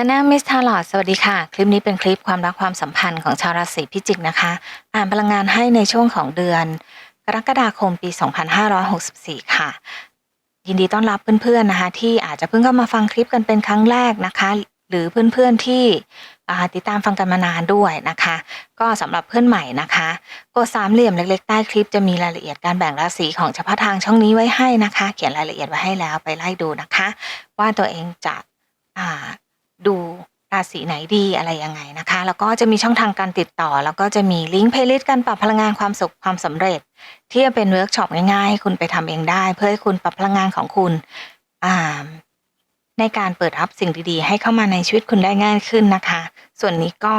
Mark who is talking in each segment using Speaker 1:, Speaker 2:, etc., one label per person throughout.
Speaker 1: ชาแนลมิสทาลอดสวัสดีค่ะ คลิปนี้เป็นคลิปความรักความสัมพันธ์ของชาวราศีพิจิกนะคะ อ่านพลังงานให้ในช่วงของเดือน กรกฎาคมปี 2564 ค่ะ ยินดีต้อนรับเพื่อนๆนะคะ ที่อาจจะเพิ่งเข้ามาฟังคลิปกันเป็นครั้งแรกนะคะ หรือเพื่อนๆที่ติดตามฟังกันมานานด้วยนะคะ ก็สำหรับเพื่อนใหม่นะคะกดสามเหลี่ยมเล็กๆใต้คลิปจะมีรายละเอียดการแบ่งราศีของเฉพาะทางช่องนี้ไว้ให้นะคะ เขียนรายละเอียดไว้ให้แล้วไปไล่ดูนะคะ ว่าตัวเองจะอ่า ดูราศีไหนดีอะไรยังไงนะคะ แล้วก็จะมีช่องทางการติดต่อ แล้วก็จะมีลิงก์เพลย์ลิสต์การปรับพลังงานความสุขความสำเร็จ ที่จะเป็นเวิร์กช็อปง่ายๆ คุณไปทำเองได้ เพื่อให้คุณปรับพลังงานของคุณในการเปิดรับสิ่งดีๆ ให้เข้ามาในชีวิตคุณได้ง่ายขึ้นนะคะ ส่วนนี้ก็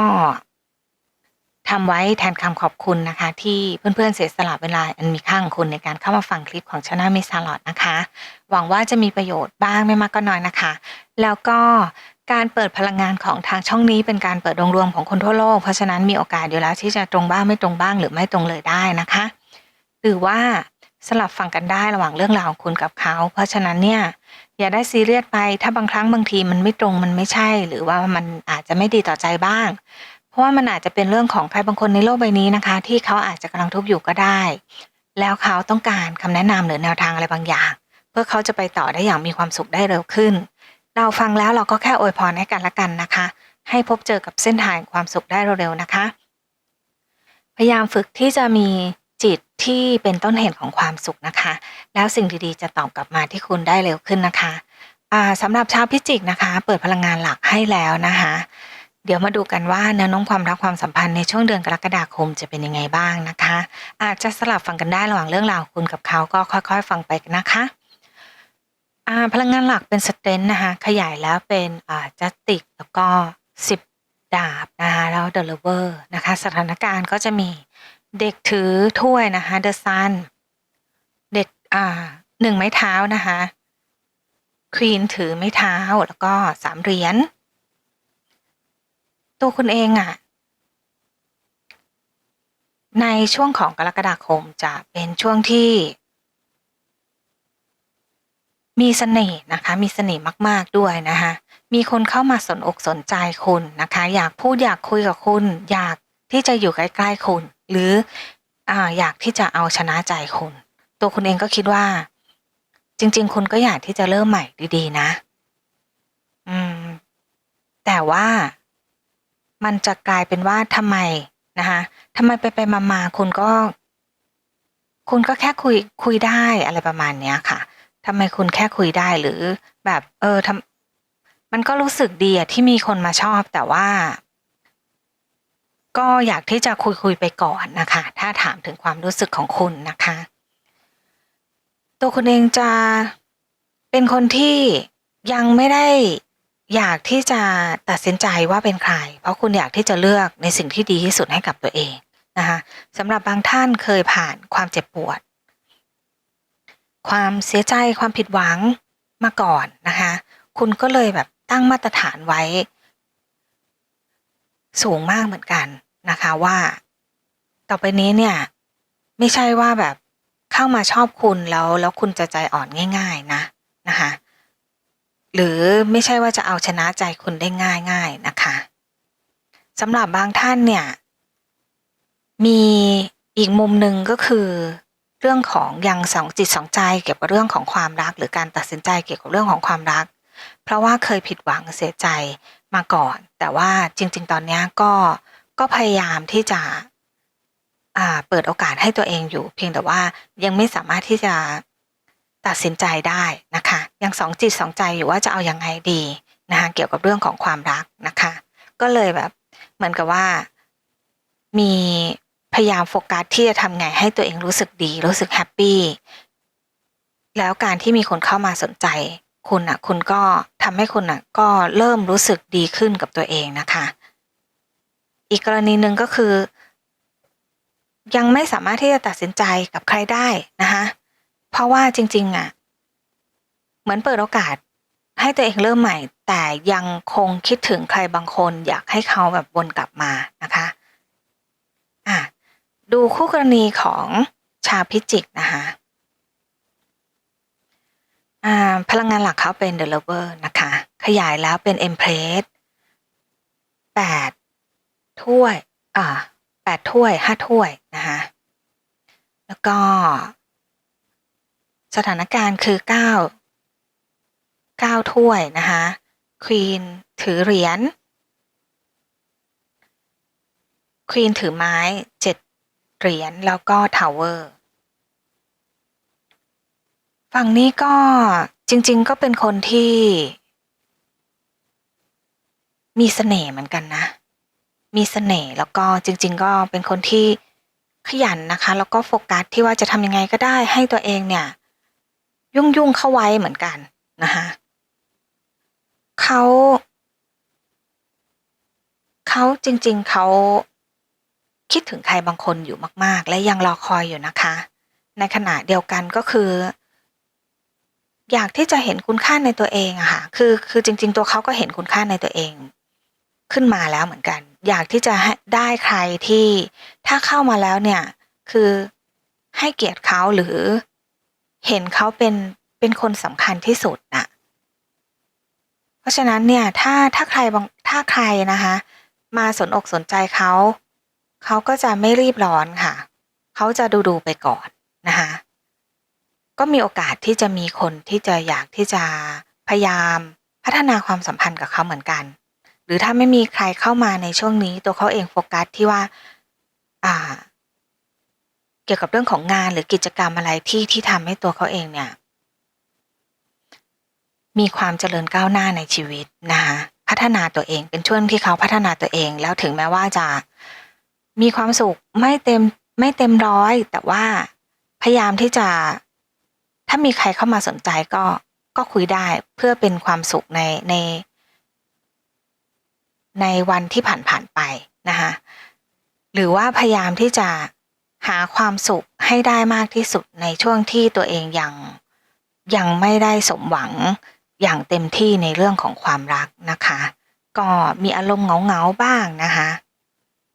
Speaker 1: ทำไว้แทนคำขอบคุณนะคะ ที่เพื่อนๆเสียสละเวลาอันมีค่าของคุณในการเข้ามาฟังคลิปของชาแนลมิสซาลอดนะคะ หวังว่าจะมีประโยชน์บ้างไม่มากก็น้อยนะคะ แล้วก็ การเปิดพลังงานของทางช่องนี้เป็นการเปิดดวงรวมของคนทั่วโลก เพราะฉะนั้นมีโอกาสอยู่แล้วที่จะตรงบ้างไม่ตรงบ้างหรือไม่ตรงเลยได้นะคะ หรือว่าสลับฟังกันได้ระหว่างเรื่องราวของคุณกับเขา เพราะฉะนั้นเนี่ยอย่าได้ซีเรียสไป ถ้าบางครั้งบางทีมันไม่ตรงมันไม่ใช่ หรือว่ามันอาจจะไม่ดีต่อใจบ้าง เพราะว่ามันอาจจะเป็นเรื่องของใครบางคนในโลกใบนี้นะคะ ที่เขาอาจจะกำลังทุกข์อยู่ก็ได้ แล้วเขาต้องการคำแนะนำหรือแนวทางอะไรบางอย่าง เพื่อเขาจะไปต่อได้อย่างมีความสุขได้เร็วขึ้น เราฟังแล้วเราก็แค่อวยพรให้กันละกันนะคะ ให้พบเจอกับเส้นทางความสุขได้เร็วๆนะคะ พยายามฝึกที่จะมีจิตที่เป็นต้นเหตุของความสุขนะคะ แล้วสิ่งดีๆจะตอบกลับมาที่คุณได้เร็วขึ้นนะคะสำหรับชาวพิจิกนะคะ เปิดพลังงานหลักให้แล้วนะคะ เดี๋ยวมาดูกันว่าแนวโน้มความรักความสัมพันธ์ในช่วงเดือนกรกฎาคมจะเป็นยังไงบ้างนะคะ อาจจะสลับฟังกันได้ระหว่างเรื่องราวคุณกับเขาก็ค่อย ๆ ฟังไปนะคะ อ่าพลังงานหลักเป็นสเตนนะคะ ขยายแล้วเป็นอ่าจัสติกแล้วก็สิบดาบนะคะแล้วเดลเวอร์นะคะ สถานการณ์ก็จะมีเด็กถือถ้วยนะคะเดอะซันเด็กอ่าหนึ่งไม้เท้านะคะควีนถือไม้เท้าแล้วก็สามเหรียญตัวคุณเองอะ่ะ ในช่วงของกรกฎาคมจะเป็นช่วงที่ มีเสน่ห์นะคะ มีเสน่ห์มากๆด้วยนะคะ มีคนเข้ามาสนอกสนใจคุณนะคะ อยากพูดอยากคุยกับคุณ อยากที่จะอยู่ใกล้ๆคุณ หรือออยากที่จะเอาชนะใจคุณ ตัวคุณเองก็คิดว่า จริง ๆ คุณก็อยากที่จะเริ่มใหม่ดีๆ นะ อืม แต่ว่ามันจะกลายเป็นว่าทำไมนะคะทำไมไปไปมามาคุณก็ คุณก็แค่คุยคุยได้อะไรประมาณเนี้ยค่ะ ทำไมคุณแค่คุยได้หรือ แบบเออทำมันก็รู้สึกดีอะที่มีคนมาชอบแต่ว่า ก็อยากที่จะคุยคุยไปก่อนนะคะ ถ้าถามถึงความรู้สึกของคุณนะคะ ตัวคุณเองจะเป็นคนที่ยังไม่ได้อยากที่จะตัดสินใจว่าเป็นใคร เพราะคุณอยากที่จะเลือกในสิ่งที่ดีที่สุดให้กับตัวเองนะคะสำหรับบางท่านเคยผ่านความเจ็บปวด ความเสียใจความผิดหวังมาก่อนนะคะ คุณก็เลยแบบตั้งมาตรฐานไว้ สูงมากเหมือนกันนะคะว่า ต่อไปนี้เนี่ย ไม่ใช่ว่าแบบเข้ามาชอบคุณแล้วแล้วคุณจะใจอ่อนง่าย ๆนะนะคะหรือไม่ใช่ว่าจะเอาชนะใจคุณได้ง่ายๆนะคะสำหรับบางท่านเนี่ย มีอีกมุมหนึ่งก็คือ เรื่องของยังสองจิตสองใจเกี่ยวกับเรื่องของความรัก หรือการตัดสินใจเกี่ยวกับเรื่องของความรัก เพราะว่าเคยผิดหวังเสียใจมาก่อน แต่ว่าจริง ๆ ตอนนี้ก็ก็พยายามที่จะเปิดโอกาสให้ตัวเองอยู่ เพียงแต่ว่ายังไม่สามารถที่จะตัดสินใจได้นะคะยังสองจิตสองใจอยู่ว่าจะเอาอยัางไงดีนะคะเกี่ยวกับเรื่องของความรักนะคะ ก็เลยแบบเหมือนกับว่ามี พยายามโฟกัสที่จะทำไงให้ตัวเองรู้สึกดี รู้สึกแฮปปี้แล้วการที่มีคนเข้ามาสนใจ คุณอะ คุณก็ทำให้คุณอะ ก็เริ่มรู้สึกดีขึ้นกับตัวเองนะคะ อีกกรณีหนึ่งก็คือ ยังไม่สามารถที่จะตัดสินใจกับใครได้นะคะเพราะว่าจริง ๆ อะ เหมือนเปิดโอกาสให้ตัวเองเริ่มใหม่ แต่ยังคงคิดถึงใครบางคน อยากให้เขาแบบวนกลับมานะคะ อะ ดูคู่กรณีของชาวพิจิกนะคะพลังงานหลักเขาเป็น The Lover นะคะ ขยายแล้วเป็น Empress แปดถ้วยอ่าแปดถ้วยห้าถ้วยนะคะแล้วก็ สถานการณ์คือเก้าเก้าถ้วยนะคะควีนถือเหรียญควีนถือไม้เจ็ด เหรียญแล้วก็ทาวเวอร์ ฝั่งนี้ก็จริง ๆ ก็เป็นคนที่ มีเสน่ห์เหมือนกันนะ มีเสน่ห์แล้วก็จริง ๆ ก็เป็นคนที่ขยันนะคะ แล้วก็โฟกัสที่ว่าจะทำยังไงก็ได้ให้ตัวเองเนี่ย ยุ่งยุ่งๆเข้าไว้เหมือนกันนะคะเขาเขาจริง ๆเขา คิดถึงใครบางคนอยู่มาก ๆ และยังรอคอยอยู่นะคะ ในขณะเดียวกันก็คือ อยากที่จะเห็นคุณค่าในตัวเองอะค่ะคือคือจริง ๆ ตัวเขาก็เห็นคุณค่าในตัวเอง ขึ้นมาแล้วเหมือนกัน อยากที่จะได้ใครที่ถ้าเข้ามาแล้วเนี่ย คือให้เกียรติเขาหรือเห็นเขาเป็นเป็นคนสำคัญที่สุดน่ะ เพราะฉะนั้นเนี่ย ถ้าถ้าใครบางถ้าใครนะคะ มาสนอกสนใจเขา เขาก็จะไม่รีบร้อนค่ะ เขาจะดูดูๆไปก่อนนะคะก็มีโอกาสที่จะมีคนที่จะอยากที่จะพยายามพัฒนาความสัมพันธ์กับเขาเหมือนกัน หรือถ้าไม่มีใครเข้ามาในช่วงนี้ ตัวเขาเองโฟกัสที่ว่า อ่า เกี่ยวกับเรื่องของงานหรือกิจกรรมอะไรที่ที่ทำให้ตัวเขาเองเนี่ย มีความเจริญก้าวหน้าในชีวิตนะคะพัฒนาตัวเองเป็นช่วงที่เขาพัฒนาตัวเอง แล้วถึงแม้ว่าจะ มีความสุขไม่เต็มไม่เต็มร้อย แต่ว่าพยายามที่จะ ถ้ามีใครเข้ามาสนใจก็ก็คุยได้เพื่อเป็นความสุขในใน ในวันที่ผ่านผ่านๆไปนะคะหรือว่าพยายามที่จะหาความสุขให้ได้มากที่สุดในช่วงที่ตัวเองยังยังไม่ได้สมหวังอย่างเต็มที่ในเรื่องของความรักนะคะ ก็มีอารมณ์เหงาๆบ้างนะคะ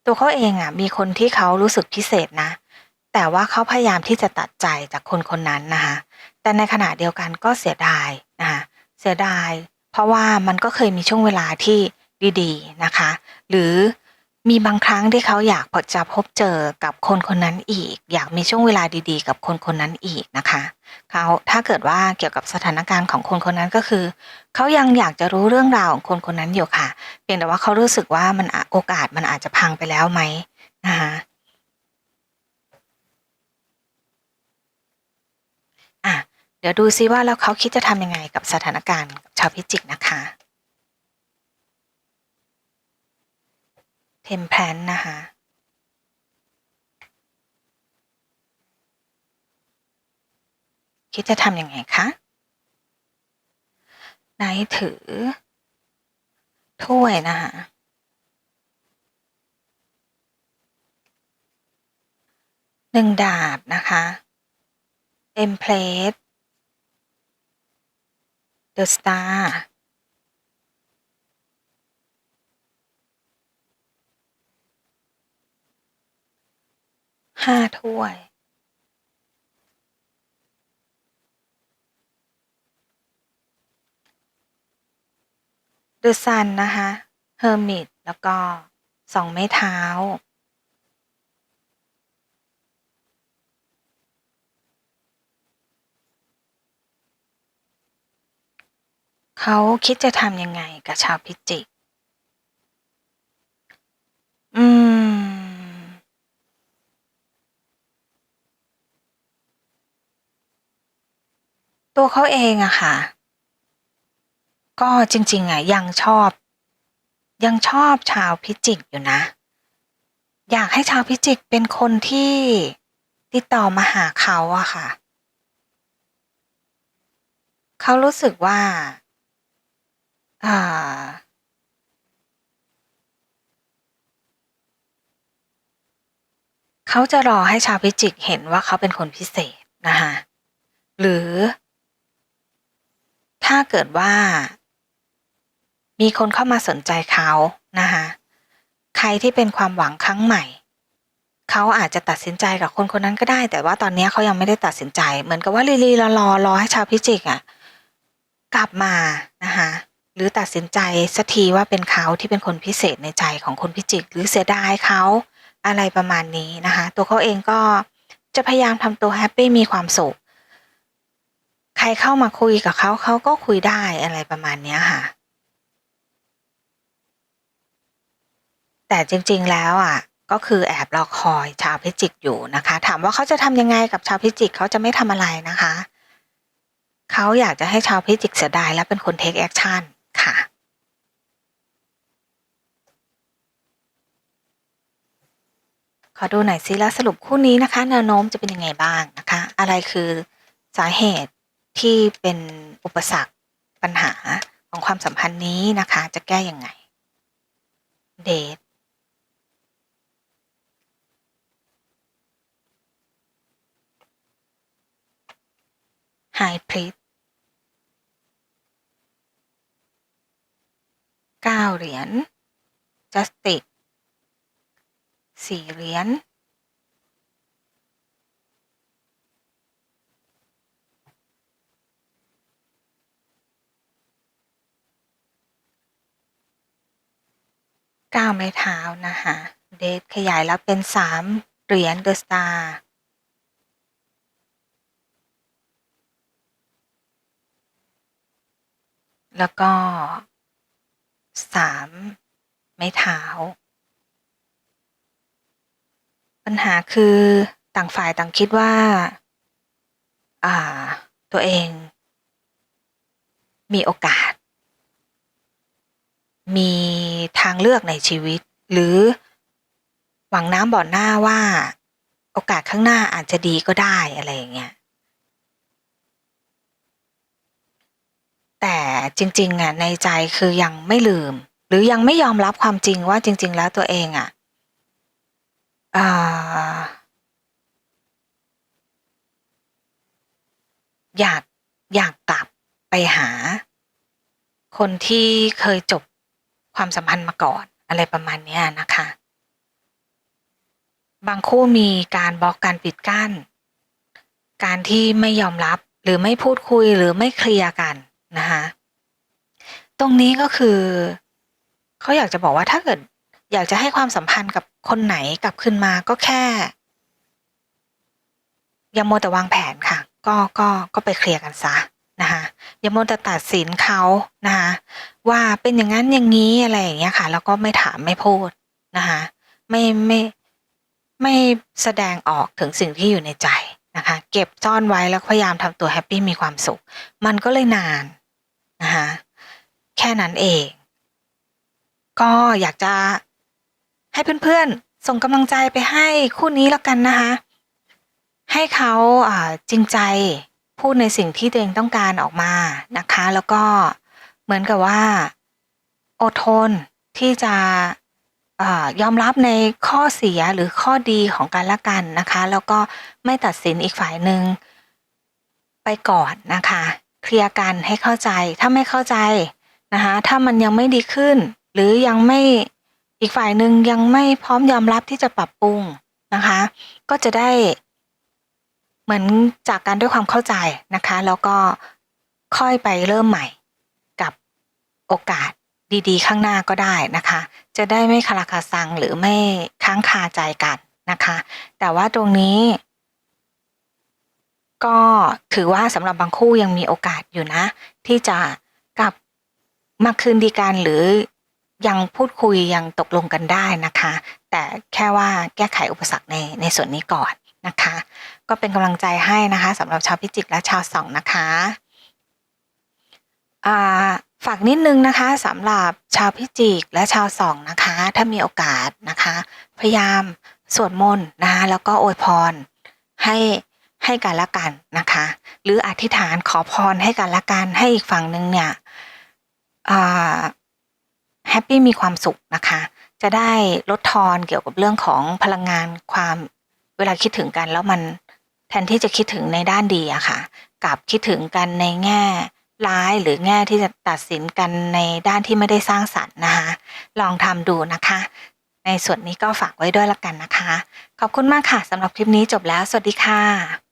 Speaker 1: ตัวเขาเองอะมีคนที่เขารู้สึกพิเศษนะ แต่ว่าเขาพยายามที่จะตัดใจจากคนคนนั้นนะคะแต่ในขณะเดียวกันก็เสียดายนะคะเสียดาย เพราะว่ามันก็เคยมีช่วงเวลาที่ดีๆนะคะ หรือมีบางครั้งที่เขาอยากจะพบเจอกับคนคนนั้นอีก อยากมีช่วงเวลาดีๆ กับคนคนนั้นอีกนะคะเขาถ้าเกิดว่าเกี่ยวกับสถานการณ์ของคนคนนั้นก็คือ เขายังอยากจะรู้เรื่องราวของคนคนนั้นอยู่ค่ะ เพียงแต่ว่าเขารู้สึกว่ามันโอกาสมันอาจจะพังไปแล้วไหมนะคะอะเดี๋ยวดูซิว่าแล้วเขาคิดจะทำยังไงกับสถานการณ์ชาวพิจิกนะคะเทมแพลนนะคะคิดจะทำยังไงคะ ไนท์ถือ ถ้วยนะคะหนึ่งดาบนะคะเอ็มเพลสเดอะสตาร์ห้าถ้วย เดอะซันนะคะเฮอร์มิตแล้วก็สองไม้เท้า เขาคิดจะทำยังไงกับชาวพิจิก อืม ตัวเขาเองอะค่ะ ก็จริงๆอะยังชอบ ยังชอบชาวพิจิกอยู่นะ อยากให้ชาวพิจิกเป็นคนที่ติดต่อมาหาเขาอะค่ะ เขารู้สึกว่าอ่าเขาจะรอให้ชาวพิจิกเห็นว่าเขาเป็นคนพิเศษนะคะหรือ ถ้าเกิดว่า มีคนเข้ามาสนใจเขานะคะใครที่เป็นความหวังครั้งใหม่ เขาอาจจะตัดสินใจกับคนคนนั้นก็ได้ แต่ว่าตอนนี้เขายังไม่ได้ตัดสินใจ เหมือนกับว่าลีลีรอรอรอให้ชาวพิจิกอะกลับมานะคะหรือตัดสินใจสักทีว่าเป็นเขาที่เป็นคนพิเศษในใจของคนพิจิก หรือเสียดายเขาอะไรประมาณนี้นะคะตัวเขาเองก็จะพยายามทำตัวแฮปปี้มีความสุข ใครเข้ามาคุยกับเขาเขาก็คุยได้อะไรประมาณนี้ค่ะ แต่จริงๆแล้วอะก็คือแอบรอคอยชาวพิจิกอยู่นะคะ ถามว่าเขาจะทำยังไงกับชาวพิจิกเขาจะไม่ทำอะไรนะคะ เขาอยากจะให้ชาวพิจิกเสียดายและเป็นคนเทคแอคชั่นค่ะขอดูหน่อยซิแล้วสรุปคู่นี้นะคะแนวโน้มจะเป็นยังไงบ้างนะคะ อะไรคือสาเหตุที่เป็นอุปสรรคปัญหาของความสัมพันธ์นี้นะคะ จะแก้ยังไง เดท ไฮพริตเก้าเหรียญจัสติกสี่เหรียญเก้าไม้เท้านะคะ เดทขยายแล้วเป็นสามเหรียญเดอะสตาร์ แล้วก็สามไม้เท้า ปัญหาคือต่างฝ่ายต่างคิดว่า อ่า ตัวเอง มีโอกาส มีทางเลือกในชีวิต หรือหวังน้ำบ่อหน้าว่า โอกาสข้างหน้าอาจจะดีก็ได้อะไรอย่างเงี้ย แต่จริงๆอะในใจคือยังไม่ลืม หรือยังไม่ยอมรับความจริงว่าจริง ๆ แล้วตัวเองอะอ่าอยากอยากกลับไปหา คนที่เคยจบความสัมพันธ์มาก่อนอะไรประมาณเนี้ยนะคะ บางคู่มีการบล็อกการปิดกั้น การที่ไม่ยอมรับหรือไม่พูดคุยหรือไม่เคลียร์กัน นะคะตรงนี้ก็คือเขาอยากจะบอกว่าถ้าเกิดอยากจะให้ความสัมพันธ์กับคนไหนกลับขึ้นมาก็แค่ อย่าโมแต่วางแผนค่ะ ก็ก็ก็ไปเคลียร์กันซะนะคะอย่าโมแต่ตัดสินเขานะคะว่าเป็นอย่างนั้นอย่างนี้อะไรอย่างเงี้ยค่ะ แล้วก็ไม่ถามไม่พูดนะคะไม่ไม่ไม่แสดงออกถึงสิ่งที่อยู่ในใจนะคะ เก็บซ่อนไว้แล้วพยายามทำตัวแฮปปี้มีความสุข มันก็เลยนาน นะคะแค่นั้นเอง ก็อยากจะให้เพื่อนๆ ส่งกำลังใจไปให้คู่นี้แล้วกันนะคะ ให้เขาจริงใจพูดในสิ่งที่ตัวเองต้องการออกมานะคะ แล้วก็เหมือนกับว่า อดทนที่จะอยอมรับในข้อเสียหรือข้อดีของกันและกันนะคะ แล้วก็ไม่ตัดสินอีกฝ่ายหนึ่งไปก่อนนะคะ เคลียร์กันให้เข้าใจ ถ้าไม่เข้าใจนะคะ ถ้ามันยังไม่ดีขึ้น หรือยังไม่อีกฝ่ายหนึ่งยังไม่พร้อมยอมรับที่จะปรับปรุงนะคะ ก็จะได้ เหมือนจากการด้วยความเข้าใจนะคะ แล้วก็ค่อยไปเริ่มใหม่กับโอกาสดีๆ ข้างหน้าก็ได้นะคะ จะได้ไม่คาราคาซังหรือไม่ค้างคาใจกันนะคะ แต่ว่าตรงนี้ ก็ถือว่าสำหรับบางคู่ยังมีโอกาสอยู่นะ ที่จะกลับมาคืนดีกันหรือยังพูดคุยยังตกลงกันได้นะคะ แต่แค่ว่าแก้ไขอุปสรรคในในส่วนนี้ก่อนนะคะ ก็เป็นกำลังใจให้นะคะสำหรับชาวพิจิกและชาวสองนะคะฝากนิดนึงนะคะสำหรับชาวพิจิกและชาวสองนะคะ ถ้ามีโอกาสนะคะ พยายามสวดมนต์นะคะแล้วก็อวยพรให้ ให้กันละกันนะคะ หรืออธิษฐานขอพรให้กันละกันให้อีกฝั่งหนึ่งเนี่ยแฮปปี้มีความสุขนะคะ จะได้ลดทอนเกี่ยวกับเรื่องของพลังงานความเวลาคิดถึงกันแล้วมันแทนที่จะคิดถึงในด้านดีอะค่ะกลับคิดถึงกันในแง่ร้ายหรือแง่ที่จะตัดสินกันในด้านที่ไม่ได้สร้างสรรค์นะคะ ลองทำดูนะคะ ในส่วนนี้ก็ฝากไว้ด้วยละกันนะคะ ขอบคุณมากค่ะสำหรับคลิปนี้จบแล้ว สวัสดีค่ะ